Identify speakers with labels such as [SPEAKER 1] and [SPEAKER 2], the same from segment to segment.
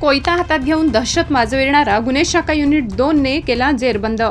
[SPEAKER 1] कोयता हातात घेऊन दहशत माजविणारा गुन्हे शाखा युनिट दोनने केला जेरबंद.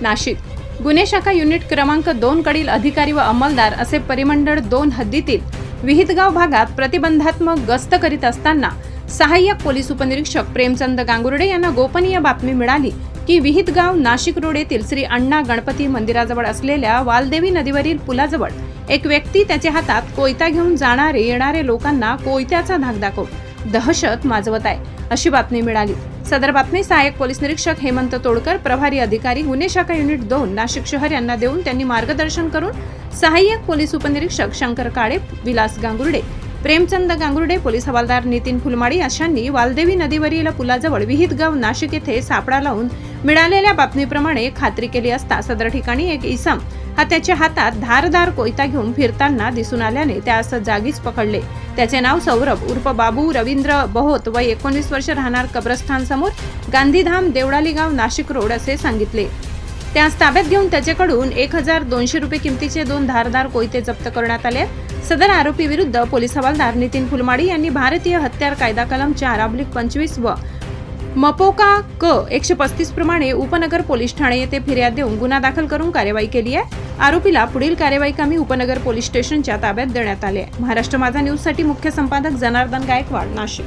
[SPEAKER 1] नाशिक. गुन्हे शाखा युनिट क्रमांक दोन कडील अधिकारी व अंमलदार असे परिमंडळ दोन हद्दीतील विहितगाव भागात प्रतिबंधात्मक गस्त करीत असताना सहाय्यक पोलीस उपनिरीक्षक प्रेमचंद गांगुर्डे यांना गोपनीय बातमी मिळाली की विहितगाव नाशिक रोड येथील श्री अण्णा गणपती मंदिराजवळ असलेल्या वालदेवी नदीवरील पुलाजवळ एक व्यक्ती त्याच्या हातात कोयता घेऊन जाणारे येणारे लोकांना कोयत्याचा धाक दाखवून दहशत माजवत आहे अशी बातमी मिळाली. सदर बातमी सहाय्यक पोलीस निरीक्षक हेमंत तोडकर प्रभारी अधिकारी गुन्हे शाखा युनिट दोन नाशिक शहर यांना देऊन त्यांनी मार्गदर्शन करून सहाय्यक पोलीस उपनिरीक्षक शंकर काळे विलास गांगुर्डे प्रेमचंद गांगुर्डे पोलीस हवालदार नितीन फुलमाडी अशांनी वालदेवी नदीवरील पुलाजवळ विहितगाव नाशिक येथे सापळा लावून मिळालेल्या बातमीप्रमाणे खात्री केली असता सदर ठिकाणी एक इसम हा त्याच्या हातात धारदार कोयता घेऊन फिरताना दिसून आल्याने त्यास जागीच पकडले. त्याचे नाव सौरभ उर्फ बाबू रवींद्र बहोत व एकोणीस वर्ष राहणार कब्रस्थान समोर गांधीधाम देवळाली गाव नाशिक रोड असे सांगितले. त्यास ताब्यात घेऊन त्याच्याकडून एक हजार दोनशे रुपये किमतीचे दोन धारदार कोयते जप्त करण्यात आले. सदर आरोपी विरुद्ध पोलीस हवालदार नितीन फुलमाडी यांनी भारतीय हत्यार कायदा कलम चार अब्लिक पंचवीस व मपोका क एकशे पस्तीस प्रमाणे उपनगर पोलीस ठाणे येथे फिर्याद देऊन गुन्हा दाखल करून कार्यवाही केली आहे. आरोपीला पुढील कार्यवाही कामी उपनगर पोलीस स्टेशनच्या ताब्यात देण्यात आले. आहे महाराष्ट्र माझा न्यूजसाठी मुख्य संपादक जनार्दन गायकवाड नाशिक.